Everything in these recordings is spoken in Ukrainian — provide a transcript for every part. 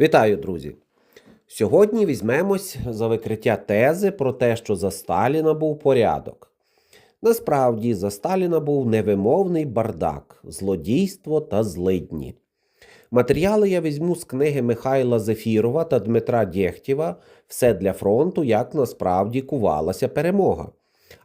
Вітаю, друзі! Сьогодні візьмемось за викриття тези про те, що за Сталіна був порядок. Насправді, за Сталіна був невимовний бардак, злодійство та злидні. Матеріали я візьму з книги Михайла Зефірова та Дмитра Дєхтєва Все для фронту, як насправді кувалася перемога,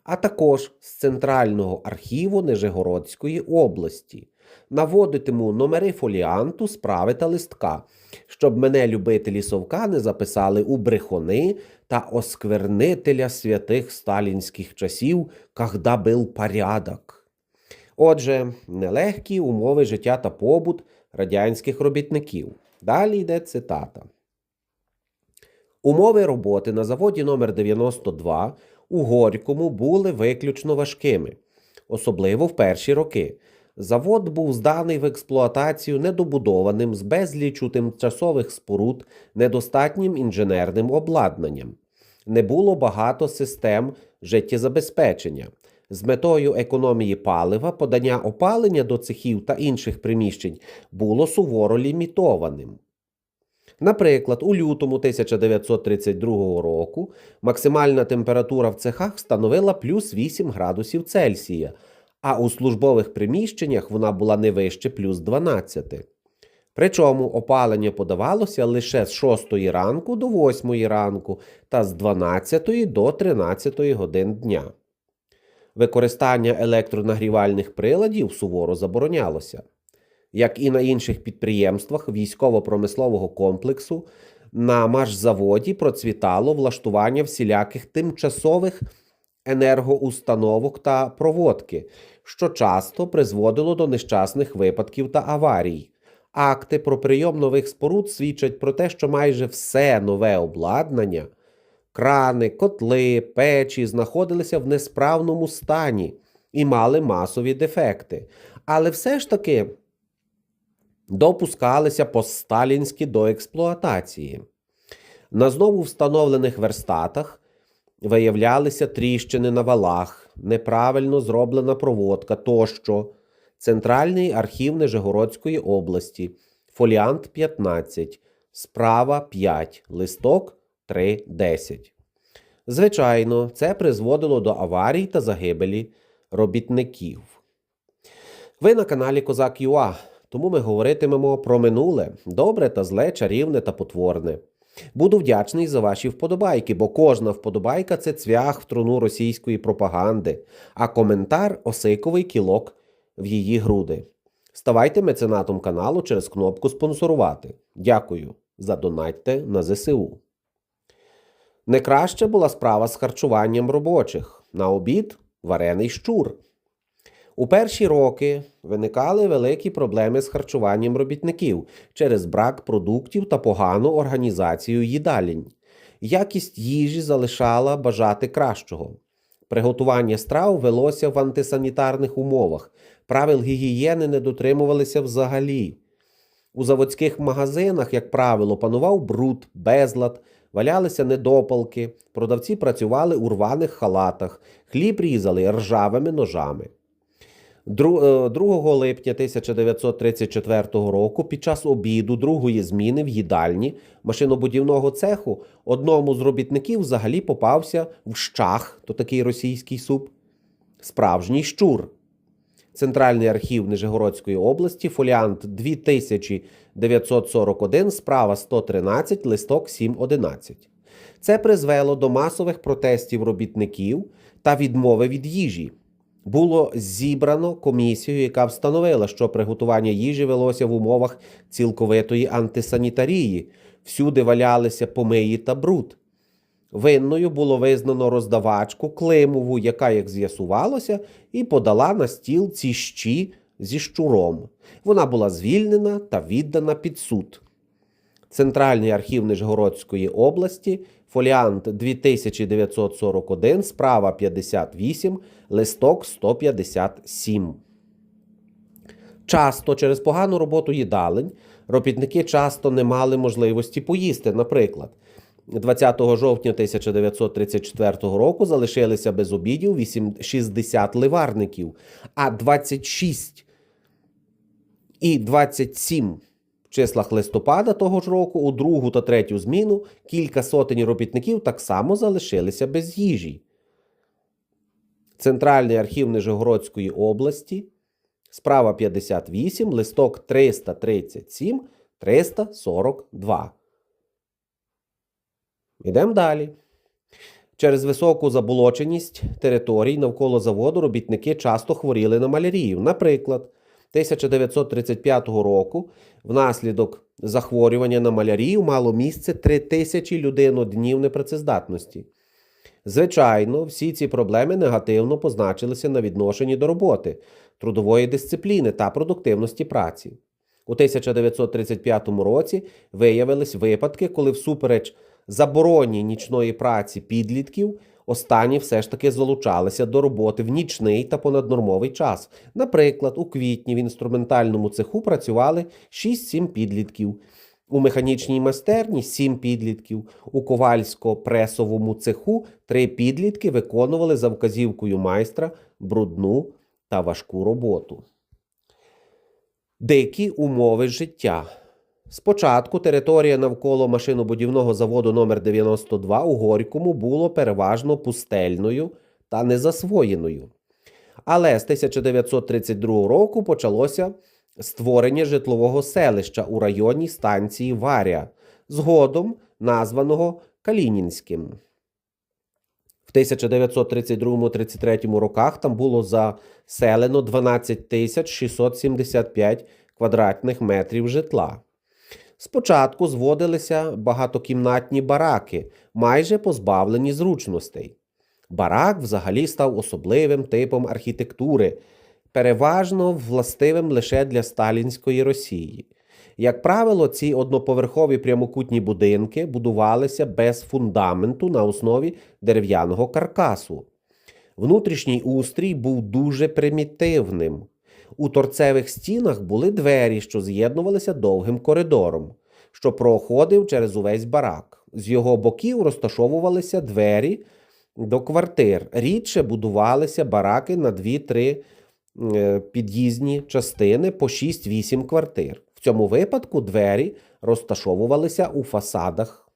а також з Центрального архіву Нижегородської області. Наводитиму номери фоліанту, справи та листка, щоб мене любителі совка не записали у брехуни та осквернителя святих сталінських часів, когда був порядок. Отже, нелегкі умови життя та побут радянських робітників. Далі йде цитата. Умови роботи на заводі номер 92 у Горькому були виключно важкими, особливо в перші роки. Завод був зданий в експлуатацію недобудованим з безлічу тимчасових споруд, недостатнім інженерним обладнанням. Не було багато систем життєзабезпечення. З метою економії палива подання опалення до цехів та інших приміщень було суворо лімітованим. Наприклад, у лютому 1932 року максимальна температура в цехах становила плюс 8 градусів Цельсія, а у службових приміщеннях вона була не вище плюс 12. Причому опалення подавалося лише з 6 ранку до 8 ранку та з 12 до 13 годин дня. Використання електронагрівальних приладів суворо заборонялося. Як і на інших підприємствах військово-промислового комплексу, на машзаводі процвітало влаштування всіляких тимчасових енергоустановок та проводки, що часто призводило до нещасних випадків та аварій. Акти про прийом нових споруд свідчать про те, що майже все нове обладнання, крани, котли, печі знаходилися в несправному стані і мали масові дефекти. Але все ж таки допускалися постсталінські до експлуатації. На знову встановлених верстатах виявлялися тріщини на валах, неправильно зроблена проводка тощо. Центральний архів Нижегородської області, фоліант 15, справа 5, листок 3.10. Звичайно, це призводило до аварій та загибелі робітників. Ви на каналі Козак ЮА, тому ми говоритимемо про минуле, добре та зле, чарівне та потворне. Буду вдячний за ваші вподобайки, бо кожна вподобайка це цвях в труну російської пропаганди, а коментар осиковий кілок в її груди. Ставайте меценатом каналу через кнопку спонсорувати. Дякую. Задонатьте на ЗСУ. Не краще була справа з харчуванням робочих. На обід варений щур. У перші роки виникали великі проблеми з харчуванням робітників через брак продуктів та погану організацію їдалень. Якість їжі залишала бажати кращого. Приготування страв велося в антисанітарних умовах, правил гігієни не дотримувалися взагалі. У заводських магазинах, як правило, панував бруд, безлад, валялися недопалки, продавці працювали у рваних халатах, хліб різали ржавими ножами. 2 липня 1934 року під час обіду другої зміни в їдальні машинобудівного цеху одному з робітників взагалі попався в щах, то такий російський суп, справжній щур. Центральний архів Нижегородської області, фоліант 2941, справа 113, листок 711. Це призвело до масових протестів робітників та відмови від їжі. Було зібрано комісію, яка встановила, що приготування їжі велося в умовах цілковитої антисанітарії. Всюди валялися помиї та бруд. Винною було визнано роздавачку Климову, яка, як з'ясувалося, і подала на стіл ці щі зі щуром. Вона була звільнена та віддана під суд. Центральний архів Нижгородської області, фоліант 2941, справа 58, листок 157. Часто через погану роботу їдалень робітники часто не мали можливості поїсти. Наприклад, 20 жовтня 1934 року залишилися без обідів 60 ливарників, а 26 і 27 числах листопада того ж року у другу та третю зміну кілька сотень робітників так само залишилися без їжі. Центральний архів Нижегородської області, справа 58, листок 337, 342. Йдемо далі. Через високу заболоченість територій навколо заводу робітники часто хворіли на малярію. Наприклад, 1935 року внаслідок захворювання на малярію мало місце 3000 людиноднів непрацездатності. Звичайно, всі ці проблеми негативно позначилися на відношенні до роботи, трудової дисципліни та продуктивності праці. У 1935 році виявились випадки, коли всупереч забороні нічної праці підлітків останні все ж таки залучалися до роботи в нічний та понаднормовий час. Наприклад, у квітні в інструментальному цеху працювали 6-7 підлітків. У механічній майстерні 7 підлітків, у ковальсько-пресовому цеху 3 підлітки виконували за вказівкою майстра брудну та важку роботу. Дикі умови життя. Спочатку територія навколо машинобудівного заводу номер 92 у Горькому було переважно пустельною та незасвоєною. Але з 1932 року почалося створення житлового селища у районі станції Варя, згодом названого Калінінським. В 1932-33 роках там було заселено 12 тисяч 675 квадратних метрів житла. Спочатку зводилися багатокімнатні бараки, майже позбавлені зручностей. Барак взагалі став особливим типом архітектури, переважно властивим лише для сталінської Росії. Як правило, ці одноповерхові прямокутні будинки будувалися без фундаменту на основі дерев'яного каркасу. Внутрішній устрій був дуже примітивним. У торцевих стінах були двері, що з'єднувалися довгим коридором, що проходив через увесь барак. З його боків розташовувалися двері до квартир. Рідше будувалися бараки на 2-3 е, під'їзні частини по 6-8 квартир. В цьому випадку двері розташовувалися у фасадах.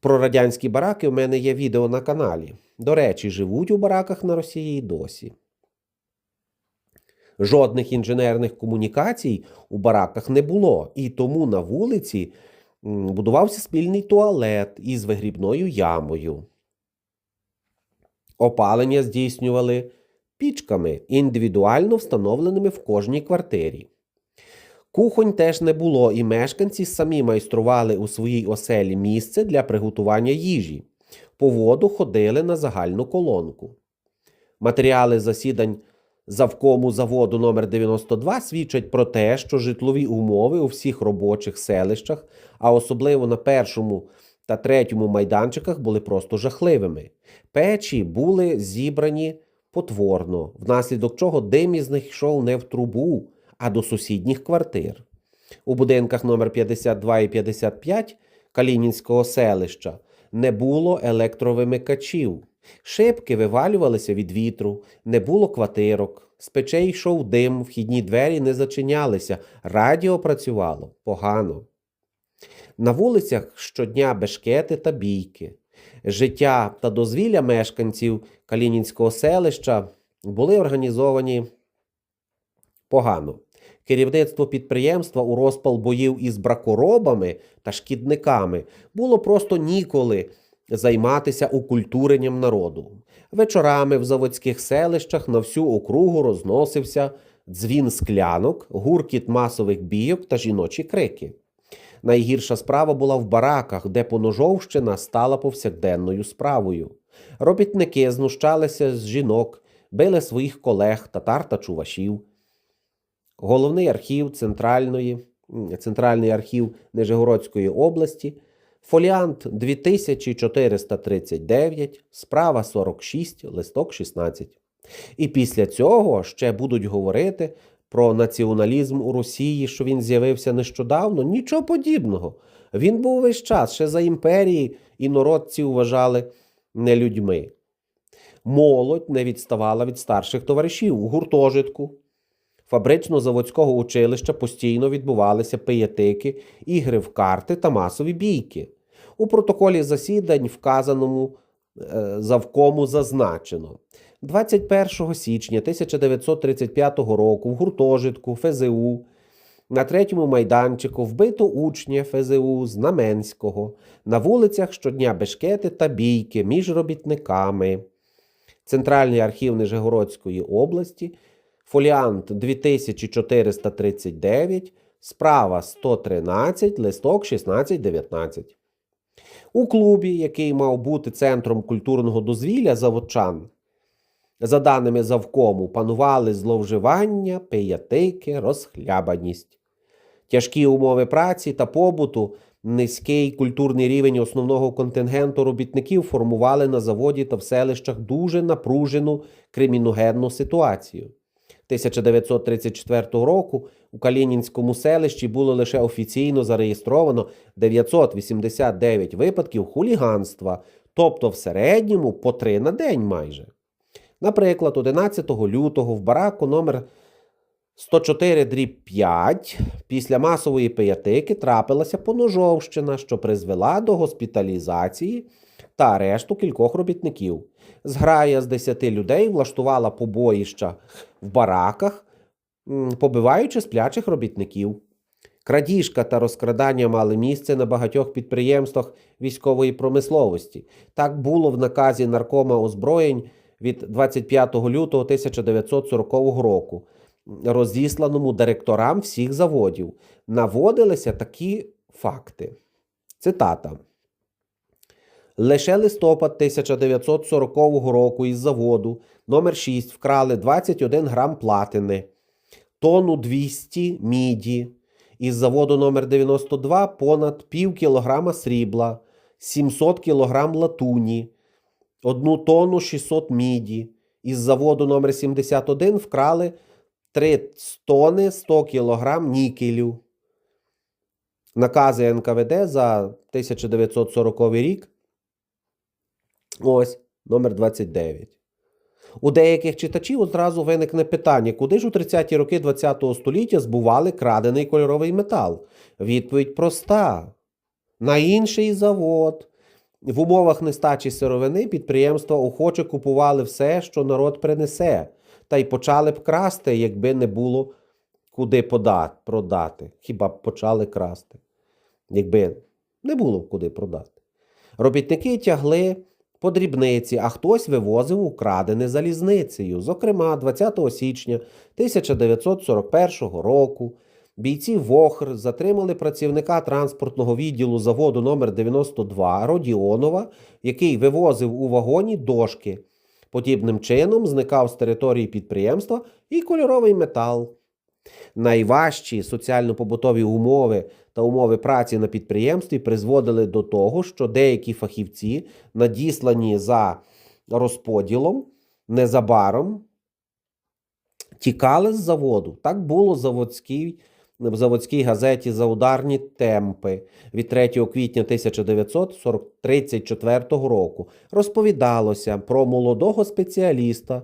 Про радянські бараки в мене є відео на каналі. До речі, живуть у бараках на Росії і досі. Жодних інженерних комунікацій у бараках не було, і тому на вулиці будувався спільний туалет із вигрібною ямою. Опалення здійснювали пічками, індивідуально встановленими в кожній квартирі. Кухонь теж не було, і мешканці самі майстрували у своїй оселі місце для приготування їжі. По воду ходили на загальну колонку. Матеріали засідань завкому заводу номер 92 свідчать про те, що житлові умови у всіх робочих селищах, а особливо на першому та третьому майданчиках, були просто жахливими. Печі були зібрані потворно, внаслідок чого дим із них йшов не в трубу, а до сусідніх квартир. У будинках номер 52 і 55 Калінінського селища не було електровимикачів. Шибки вивалювалися від вітру, не було квартирок, з печей йшов дим, вхідні двері не зачинялися, радіо працювало погано. На вулицях щодня бешкети та бійки. Життя та дозвілля мешканців Калінінського селища були організовані погано. Керівництво підприємства у розпал боїв із бракоробами та шкідниками було просто ніколи займатися укультуренням народу. Вечорами в заводських селищах на всю округу розносився дзвін склянок, гуркіт масових бійок та жіночі крики. Найгірша справа була в бараках, де поножовщина стала повсякденною справою. Робітники знущалися з жінок, били своїх колег, татар та чувашів. Головний архів Центральної, Центральний архів Нижегородської області, фоліант 2439, справа 46, листок 16. І після цього ще будуть говорити про націоналізм у Росії, що він з'явився нещодавно. Нічого подібного. Він був весь час ще за імперії, інородці вважали не людьми. Молодь не відставала від старших товаришів у гуртожитку. фабрично-заводського училища постійно відбувалися пиятики, ігри в карти та масові бійки. У протоколі засідань, вказаному е, завкому, зазначено. 21 січня 1935 року в гуртожитку ФЗУ на третьому майданчику вбито учня ФЗУ Знаменського. На вулицях щодня бешкети та бійки між робітниками. Центральний архів Нижегородської області, фоліант 2439, справа 113, листок 1619. У клубі, який мав бути центром культурного дозвілля заводчан, за даними завкому, панували зловживання, пиятики, розхлябаність. Тяжкі умови праці та побуту, низький культурний рівень основного контингенту робітників формували на заводі та в селищах дуже напружену криміногенну ситуацію. 1934 року у Калінінському селищі було лише офіційно зареєстровано 989 випадків хуліганства, тобто в середньому по три на день майже. Наприклад, 11 лютого в бараку номер 104 дріб 5 після масової пиятики трапилася поножовщина, що призвела до госпіталізації та арешту кількох робітників. Зграя з 10 людей влаштувала побоїща в бараках, побиваючи сплячих робітників. Крадіжка та розкрадання мали місце на багатьох підприємствах військової промисловості. Так було в наказі наркома озброєнь від 25 лютого 1940 року, розісланому директорам всіх заводів. Наводилися такі факти. Цитата. Лише листопад 1940 року із заводу номер 6 вкрали 21 грам платини, тонну 200 міді, із заводу номер 92 понад пів кілограма срібла, 700 кілограм латуні, одну тонну 600 міді. Із заводу номер 71 вкрали 3 тони 100 кілограм нікелю. Накази НКВД за 1940 рік. Ось номер 29. У деяких читачів одразу виникне питання, куди ж у 30-ті роки ХХ століття збували крадений кольоровий метал? Відповідь проста: на інший завод. В умовах нестачі сировини підприємства охоче купували все, що народ принесе, та й почали б красти, якби не було куди подати, продати. Хіба б почали красти, якби не було куди продати. Робітники тягли по дрібниці, а хтось вивозив украдене залізницею. Зокрема, 20 січня 1941 року бійці ВОХР затримали працівника транспортного відділу заводу номер 92 Родіонова, який вивозив у вагоні дошки. Подібним чином зникав з території підприємства і кольоровий метал. Найважчі соціально-побутові умови та умови праці на підприємстві призводили до того, що деякі фахівці, надіслані за розподілом, незабаром тікали з заводу. Так було заводській, в заводській газеті за ударні темпи від 3 квітня 1934 року. Розповідалося про молодого спеціаліста,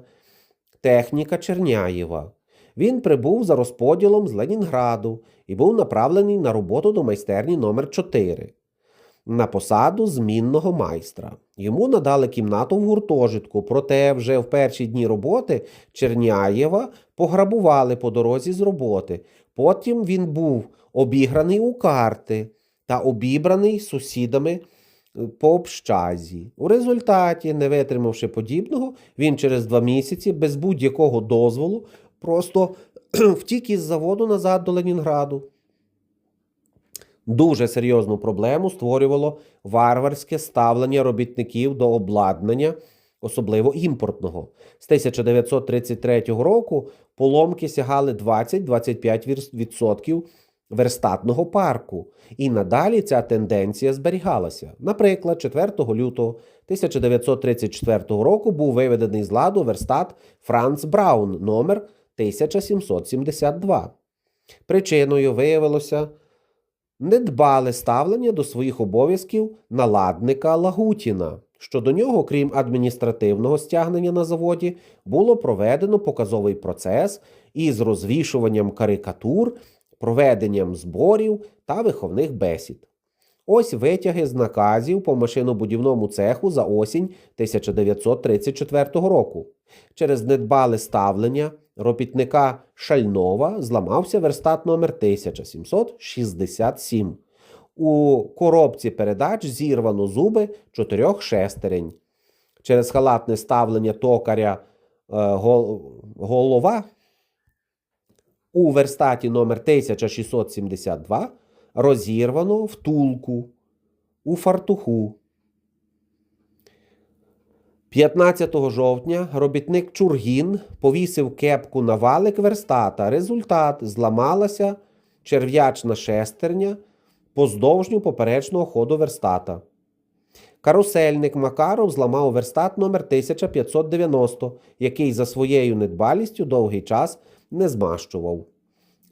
техніка Черняєва. Він прибув за розподілом з Ленінграду і був направлений на роботу до майстерні номер 4 на посаду змінного майстра. Йому надали кімнату в гуртожитку, проте вже в перші дні роботи Черняєва пограбували по дорозі з роботи. Потім він був обіграний у карти та обібраний сусідами е, по общазі. У результаті, не витримавши подібного, він через два місяці без будь-якого дозволу просто втік із заводу назад до Ленінграду. Дуже серйозну проблему створювало варварське ставлення робітників до обладнання, особливо імпортного. З 1933 року поломки сягали 20-25% верстатного парку, і надалі ця тенденція зберігалася. Наприклад, 4 лютого 1934 року був виведений з ладу верстат Франц Браун номер 1772. Причиною виявилося недбале ставлення до своїх обов'язків наладника Лагутіна. що до нього, крім адміністративного стягнення на заводі, було проведено показовий процес із розвішуванням карикатур, проведенням зборів та виховних бесід. Ось витяги з наказів по машинобудівному цеху за осінь 1934 року. Через недбале ставлення робітника Шальнова зламався верстат номер 1767. У коробці передач зірвано зуби чотирьох шестерень. Через халатне ставлення токаря е, гол- голова у верстаті номер 1672 розірвано втулку у фартуху. 15 жовтня робітник Чургін повісив кепку на валик верстата. Результат зламалася черв'ячна шестерня поздовжню поперечного ходу верстата. Карусельник Макаров зламав верстат номер 1590, який за своєю недбалістю довгий час не змащував.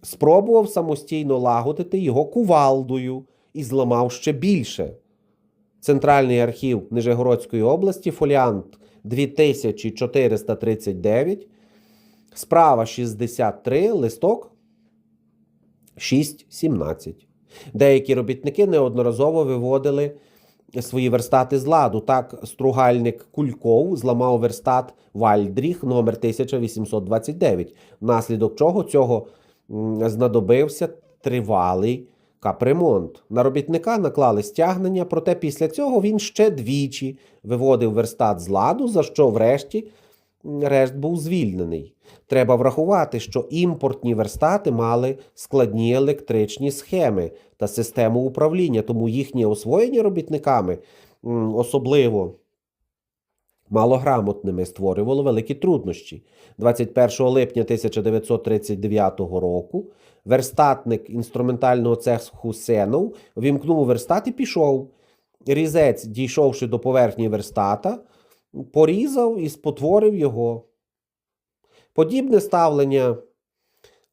Спробував самостійно лагодити його кувалдою і зламав ще більше. Центральний архів Нижегородської області, фоліант 2439, справа 63, листок 6.17. Деякі робітники неодноразово виводили свої верстати з ладу. Так, стругальник Кульков зламав верстат Вальдріх номер 1829, внаслідок чого цього знадобився тривалий капремонт. На робітника наклали стягнення, проте після цього він ще двічі виводив верстат з ладу, за що врешті решт був звільнений. Треба врахувати, що імпортні верстати мали складні електричні схеми та систему управління, тому їхнє освоєння робітниками, особливо малограмотними, створювало великі труднощі. 21 липня 1939 року верстатник інструментального цеху Сенов вімкнув верстат і пішов. Різець, дійшовши до поверхні верстата, порізав і спотворив його. Подібне ставлення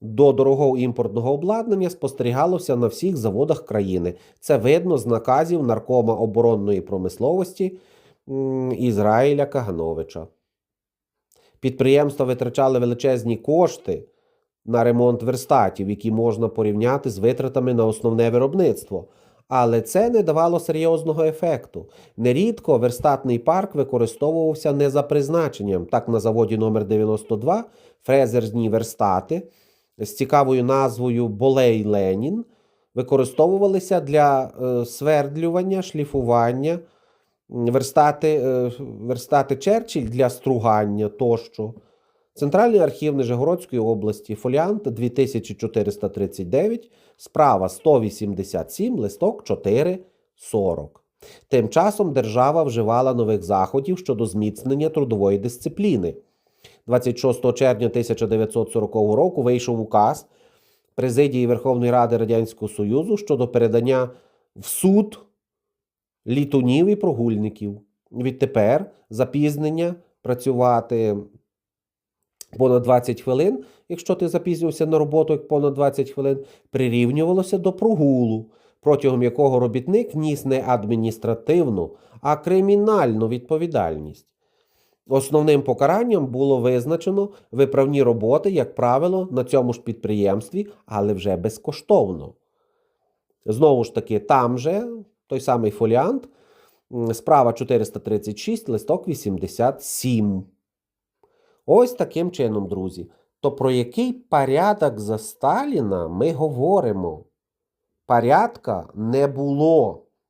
до дорогого імпортного обладнання спостерігалося на всіх заводах країни. Це видно з наказів наркома оборонної промисловості Ізраїля Кагановича. Підприємства витрачали величезні кошти на ремонт верстатів, які можна порівняти з витратами на основне виробництво. Але це не давало серйозного ефекту. Нерідко верстатний парк використовувався не за призначенням. Так, на заводі номер 92 фрезерні верстати з цікавою назвою Болей Ленін використовувалися для е, свердлювання, шліфування, верстати, е, верстати Черчилль для стругання тощо. Центральний архів Нижегородської області, фоліант 2439, справа 187, листок 440. Тим часом держава вживала нових заходів щодо зміцнення трудової дисципліни. 26 червня 1940 року вийшов указ Президії Верховної Ради Радянського Союзу щодо передання в суд літунів і прогульників. Відтепер запізнення працювати понад 20 хвилин, якщо ти запізнився на роботу як понад 20 хвилин, прирівнювалося до прогулу, протягом якого робітник вніс не адміністративну, а кримінальну відповідальність. Основним покаранням було визначено виправні роботи, як правило, на цьому ж підприємстві, але вже безкоштовно. Знову ж таки, там же той самий фоліант, справа 436, листок 87. Ось таким чином, друзі. То про який порядок за Сталіна ми говоримо? Порядка не було.